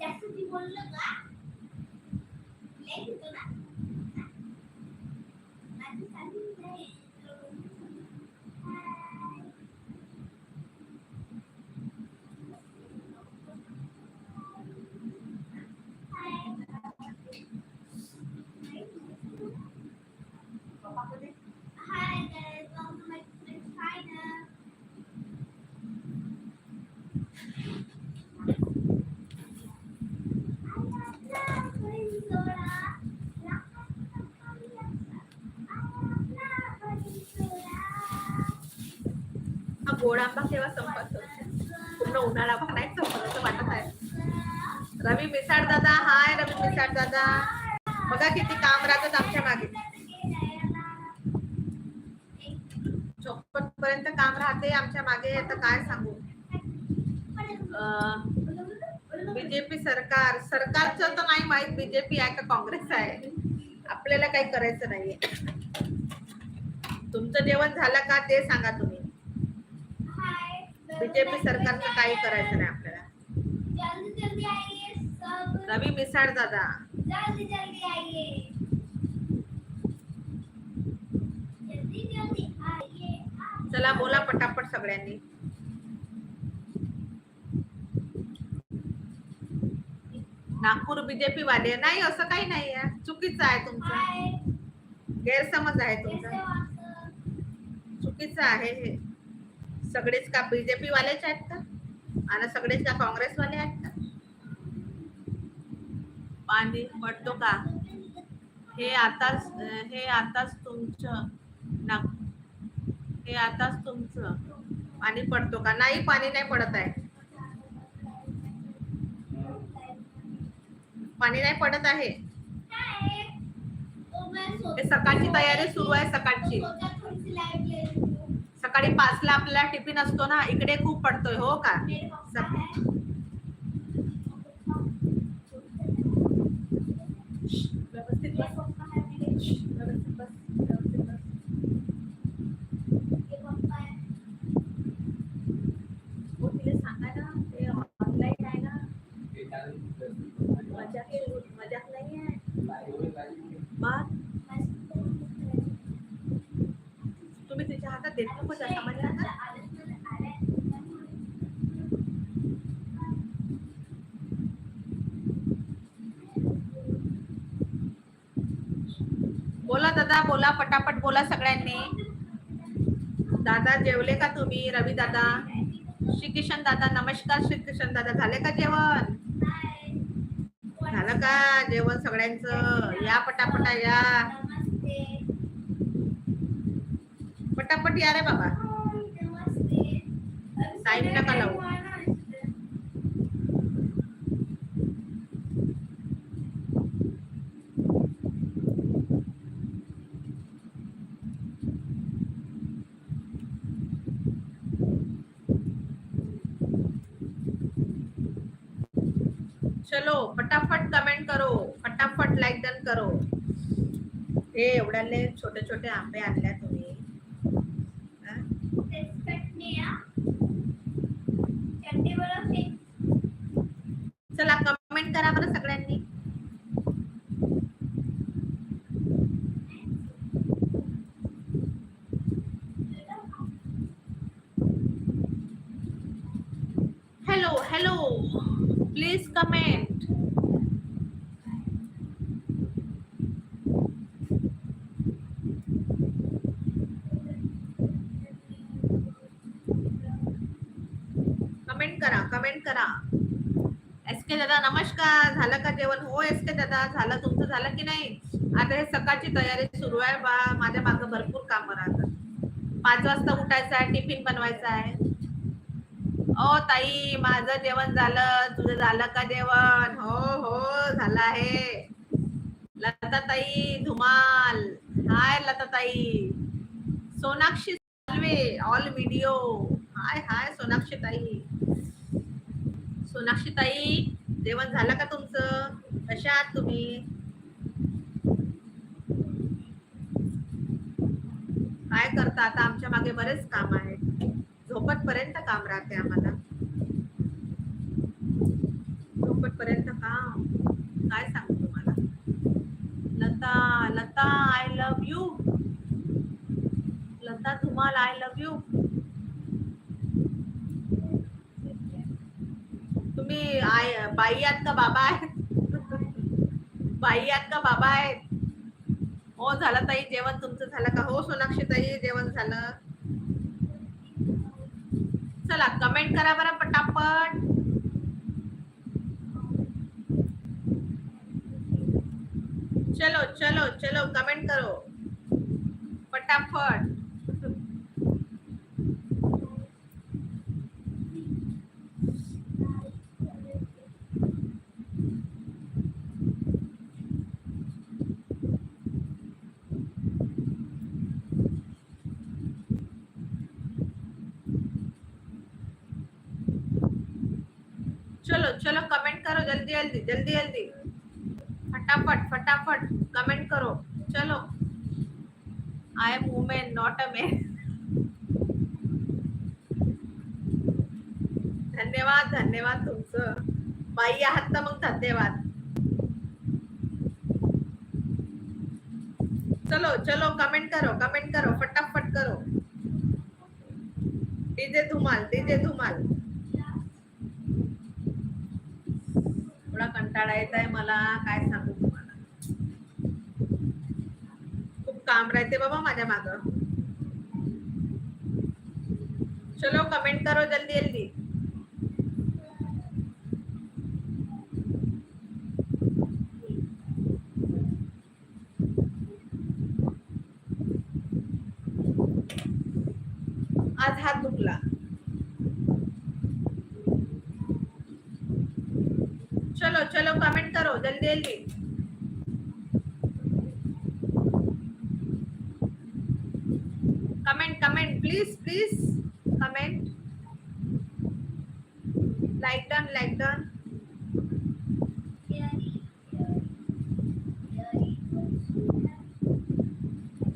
जास्त ती बोललं का लय होतं ना माझी चालली नाही हाय. Hi guys, welcome to my my China. हा गोड आंबा केव्हा संपत? पूर्ण उन्हाळा पण नाही संपत असं वाटत आहे. रवी मिसाळ दादा हाय रवी मिसाळ दादा. बघा किती काम राहतात आमच्या मागे. चोपन्न पर्यंत काम राहते आमच्या मागे आता काय सांगू? बीजेपी सरकार सरकारचं तर नाही माहीत बीजेपी आहे का काँग्रेस आहे? आपल्याला काही करायचं नाहीये. तुमचं जेवण झालं का ते सांगा तुम्ही. बीजेपी सरकारचं काही करायचं नाही आपल्याला. रवी मिसाळ दादा. चला बोला पटापट सगळ्यांनी. नागपूर बीजेपी वाले नाही असं काही नाही आहे चुकीचं आहे तुमचं. गैरसमज आहे तुमचा. हो चुकीचं आहे हे. सगळेच का बीजेपी वालेच आहेत का? आणि सगळेच का काँग्रेसवाले आहेत का? पाणी पडतो का? हे आताच हे आताच तुमचं ना हे आताच तुमचं. पाणी पडतो का? नाही पाणी नाही पडत आहे. पाणी नाही पडत आहे. हे सकाळची तयारी सुरू आहे सकाळची. सकाळी पाचला आपल्याला टिफिन असतो ना इकडे खूप पडतोय हो का मेरे पापा सब- है व्यवस्थित मेरे बस पापा है मेरे व्यवस्थित बस व्यवस्थित बस ये पापा है हो तिला सांगा ना ते ऑनलाईन आहे ना मजाक मजाक नाही आहे मग तुम्ही तिच्या हातात देत नको जा समजला ना बोला दादा बोला पटापट बोला सगळ्यांनी. दादा जेवले का तुम्ही? रवी दादा? श्री किशन दादा नमस्कार श्री किशन दादा. झाले का जेवण? झालं का जेवण सगळ्यांचं? या पटापटा या. पटापट या रे बाबा. टाइम नका लावू. चलो फटाफट कमेंट करो फटाफट लाईक डन करो. हे एवढ्याले छोटे छोटे आंबे आणल्या तुम्ही. हा? चला कमेंट करा बरं सगळ्यांनी. Hello hello please comment comment करा कमेंट करा. एस के दादा नमस्कार. झालं का जेवण? हो एस के दादा झालं. तुमचं झालं की नाही? आता हे सकाळची तयारी सुरू आहे. बा माझ्या मागं भरपूर कामं राहतात. पाच वाजता उठायचं आहे टिफिन बनवायचा आहे. ओ ताई माझं जेवण झालं. तुझं झालं का जेवण? हो हो झालं आहे. लता ताई धुमाल. हाय लता ताई Sonakshi Salve all video hi hi Sonakshi ताई सोनाक्षी ताई जेवण झालं का तुमचं? कशा आहात तुम्ही? काय काय करता? आता आमच्या मागे बरेच काम आहेत. झोपत पर्यंत काम राहते आम्हाला. झोपत पर्यंत काम. काय सांगू तुम्हाला? Lata Lata I love you Lata तुम्हाला आय लव यू तुम्ही आय बाई आहात का बाबा? आहेत बाई आहात का बाबा? आहेत हो झालं ताई जेवण तुमचं झालं का? हो सोनाक्षी ताई जेवण झालं. चला कमेंट करा बरं पटापट. चलो चलो चलो कमेंट करो. फटाफट चलो चलो कमेंट करो जल्दी जल्दी जल्दी जल्दी. फटाफट फटाफट कमेंट करो. चलो. I am women not a man धन्यवाद धन्यवाद तुमचं. बाई आहात तर मग धन्यवाद. चलो चलो कमेंट करो कमेंट करो फटाफट करो. डीजे धुमाल डीजे धुमाल थोडा कंटाळा येत आहे मला काय सांगू तुम्हाला? खूप काम राहते बाबा माझ्या माग. चलो कमेंट करो जल्दी जल्दी. आज हात दुखला चलो चलो कमेंट करो जल्दी जल्दी. Comment comment please please comment like done like done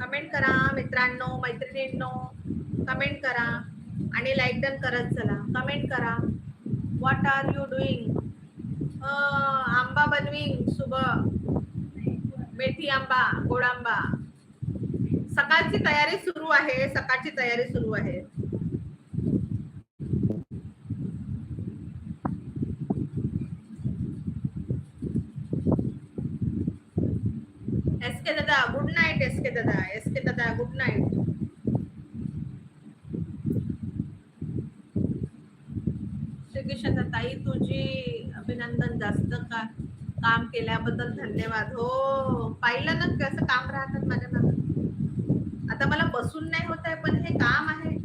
comment करा मित्रांनो मैत्रिणींनो. कमेंट करा आणि लाईक डन करत चला. कमेंट करा. व्हॉट आर यू डुईंग आंबा सुबह मेथी आंबा गोड आंबा. सकाळची तयारी सुरू आहे सकाळची तयारी सुरू आहे. एस के दादा गुड नाईट एस के दादा एस के दादा गुड नाईट श्रीकृष्ण ताई तुझी अभिनंदन जास्त का? काम केल्याबद्दल धन्यवाद. हो पाहिलं ना कसं काम राहतात माझ्या मागे. आता मला बसून नाही होत आहे पण हे काम आहे.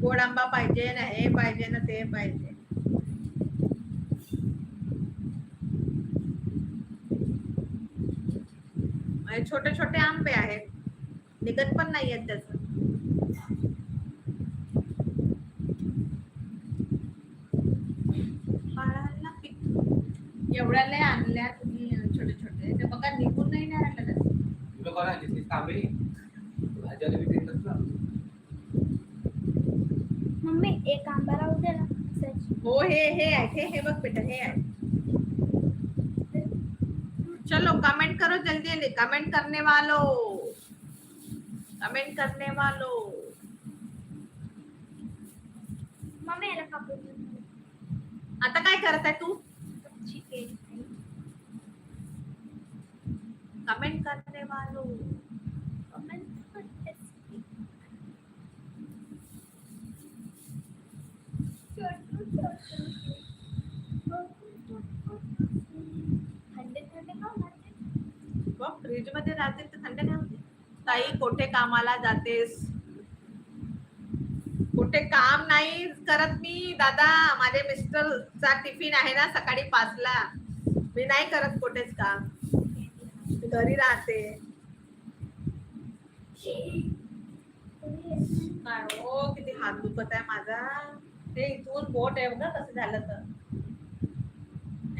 गोड आंबा पाहिजे ना हे पाहिजे ना ते पाहिजे. म्हणजे छोटे छोटे आंबे आहेत. निघत पण नाही आहेत त्याचं. एक आंबा राहू दे ना असंच. हो हे हे आहे हे हे बघ बेटा हे आहे. चलो कमेंट करो जल्दी जल्दी. कमेंट करने वालो. कमेंट करने वालो. मम्मी याला कापून. आता काय करत आहे तू कमेंट करने वालो. फ्रीजमध्ये राहते तर थंड नाही होते ताई कुठे कामाला जातेस? कुठे काम नाही करत मी? दादा माझे मिस्टरचा टिफिन आहे ना सकाळी पाचला. मी नाही करत कुठेच काम. घरी राहते. हो किती हात दुखत आहे माझा. ते इथून बोट आहे बघा कसं झालं तर.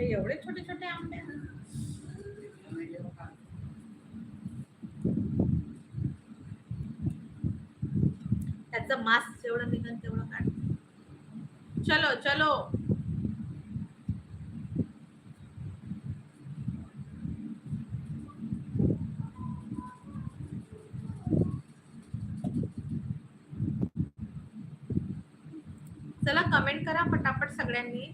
एवढे छोटे छोटे आंबे आहेत. त्याचं मास्क जेवढं निघेल तेवढं काढ. चलो चलो. चला कमेंट करा पटापट सगळ्यांनी.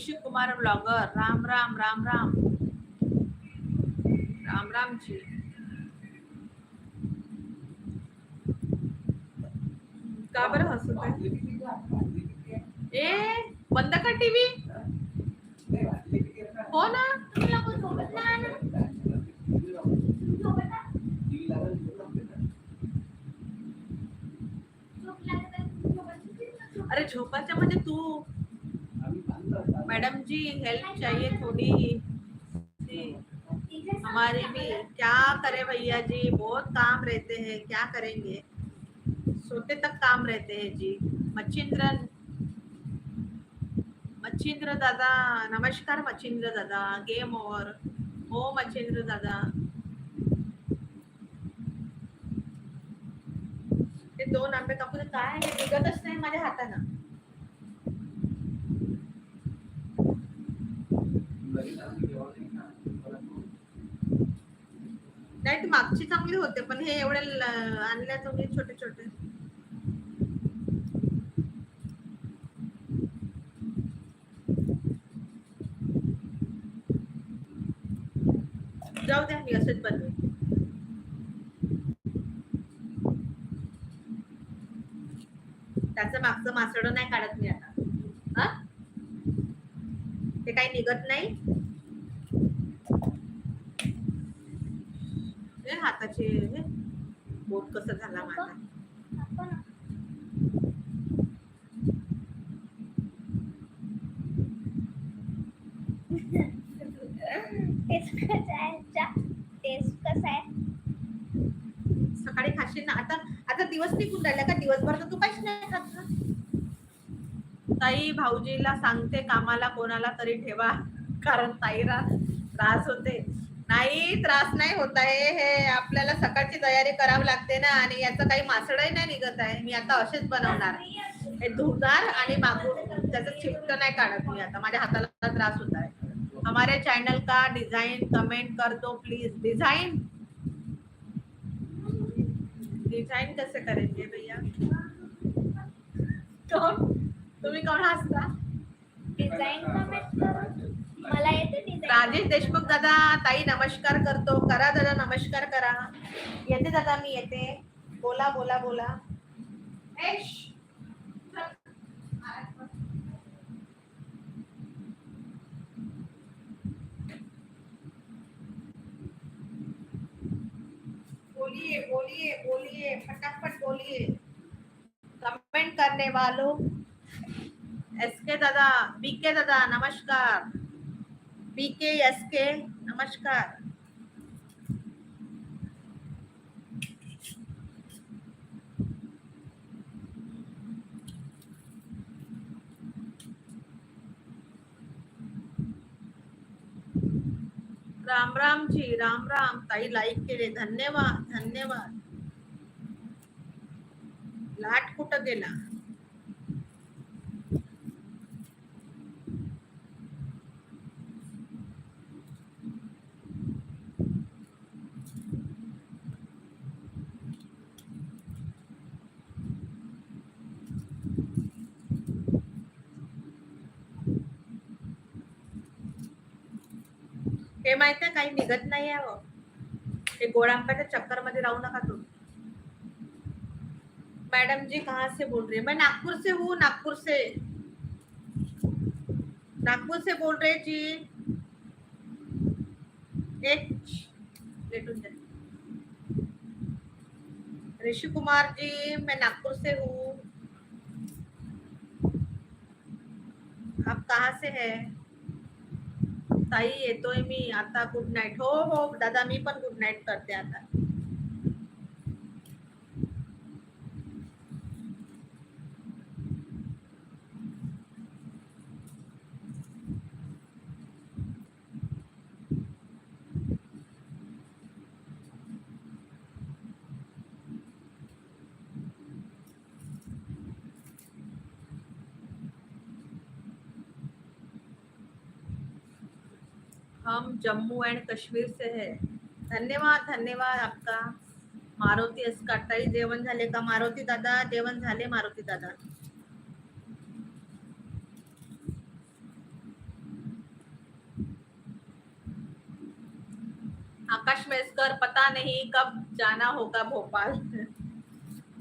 ऋषि कुमार ब्लॉगर। राम राम राम राम। राम राम जी। का बरं ए, बंद कर टीव्ही हो ना? तुम्ही लोक झोपत नाही ना? झोपत नाही? झोप लागत आहे, झोपत नाही. अरे झोपाच्या मध्ये तू मैडम जी, हेल्प चाहिए थोड़ी जी। हमारे भी। क्या करे भैया जी? बहुत काम रहते हैं। क्या करेंगे? सोते तक काम रहते हैं जी। मच्छिंद्रन। मच्छिंद्र दादा, नमस्कार मच्छिंद्र दादा। गेम ओव्हर हो मच्छिंद्र दादा। दोन आंबे कापून काय निघतच नाही माझ्या हातानं नाही मागची चांगली होते पण हे एवढे आणल्या तुम्ही छोटे छोटे. जाऊ द्या मी असंच बनवेन. त्याचं मागचं मासड नाही काढत मी आता. हा? ते काही निघत नाही. हे हाताचे हे बोट कसं झाला माझा? सकाळी खाशील ना. आता आता दिवस निघून राहिला का? दिवसभर तर तू काहीच नाही खात ना. ताई भाऊजीला सांगते कामाला कोणाला तरी ठेवा. कारण ताईला त्रास होते. नाही त्रास नाही होत आहे. हे आपल्याला सकाळची तयारी करावी लागते ना आणि याचं काही मासडही नाही निघत आहे. मी आता असेच बनवणार. हे धुणार आणि मागून त्याचं चिपट नाही काढत मी आता. माझ्या हाताला त्रास होत आहे. हमारे चॅनल का डिझाईन कमेंट कर दो प्लीज डिझाईन डिझाईन कसे करायचे भैया? तुम्ही कोण हसता डिझाईन कमेंट करून मला येते राजेश देशमुख दादा ताई नमस्कार करतो. करा दादा नमस्कार करा. येते दादा मी येते. बोला बोला बोला. बोलिए बोलिए बोलिए फटाफट बोलिए. कमेंट करने वालों. एस के दादा बी के दादा नमस्कार. बी के एस के नमस्कार। राम राम जी, राम राम। ताई लाईक केले, धन्यवाद धन्यवाद। लाट कुठं गेला? काही निघत नाही आहे चक्कर मध्ये राहू नका जी कहाँ से बोल रही? मैं नागपुर से हूँ नागपुर से नागपुर से बोल रहे जी. ऋषि कुमार जी, मैं नागपुर से हूँ. आप कहाँ से है? ताई येतोय मी आता गुड नाईट हो हो दादा मी पण गुड नाईट करते आता. हम जम्मू एंड कश्मीर से है। धन्यवाद धन्यवाद आपका। मारुती ताई जेवण झाले का? मारुती दादा, जेवण झाले मारुती दादा? आकाश मेस्कर, पता नहीं कब जाना होगा भोपाल।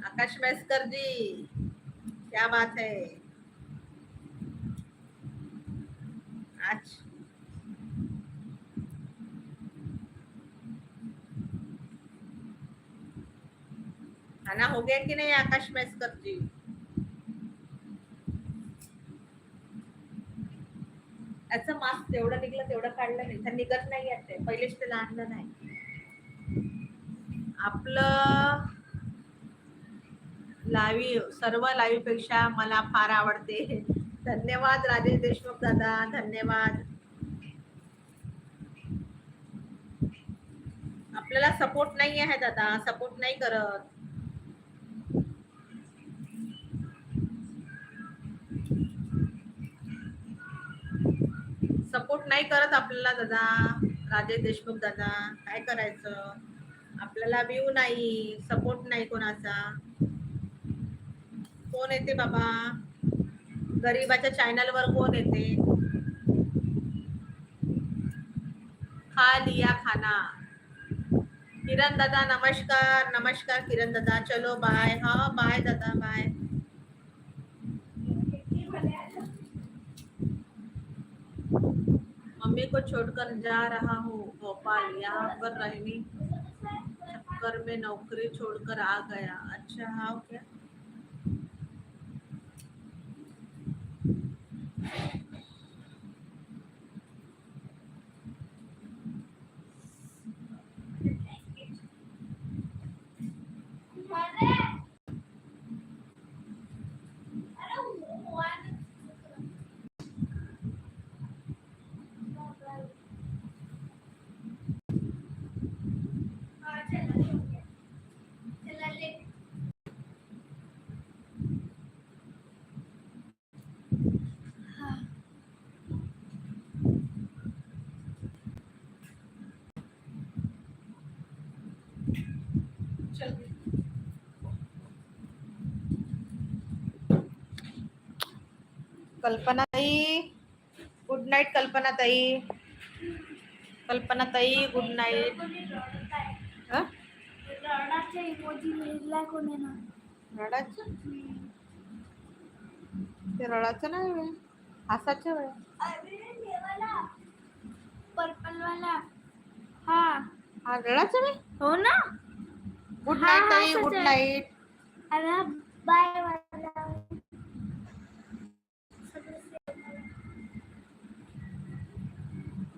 आकाश मेस्कर जी, क्या बात है? आज खाना हो गया कि नाही आकाश मैं करती हूँ याचं मास्क तेवढं निघलं तेवढं काढलं नाही. तर निघत नाही ते. पहिलेच त्याला आणलं नाही. आपलं लाईव्ह सर्व लाईव्हपेक्षा मला फार आवडते. धन्यवाद राजेश देशमुख दादा. धन्यवाद. आपल्याला सपोर्ट नाही आहे दादा. सपोर्ट नाही करत. सपोर्ट नाही करत आपल्याला दादा. राजेश देशमुख दादा काय करायचं? आपल्याला व्ह्यू नाही सपोर्ट नाही कोणाचा. कोण येते बाबा? गरीबाच्या चॅनलवर कोण येते? खा लिया खाना. किरण दादा नमस्कार नमस्कार किरण दादा. चलो बाय हा बाय दादा बाय मम्मी को छोड़कर जा रहा हूँ भोपाल यहाँ पर रहने चक्कर में नौकरी छोड़कर आ गया। अच्छा हाँ क्या? चल कल्पना ताई गुड नाईट कल्पना ताई. कल्पना ताई गुड नाईट रडाचे ते रडाचं नाही वेळ हसाच्या वेळ पर्पल वाला हा. हा रडाचं वेळ हो ना. good night bye good night. Bye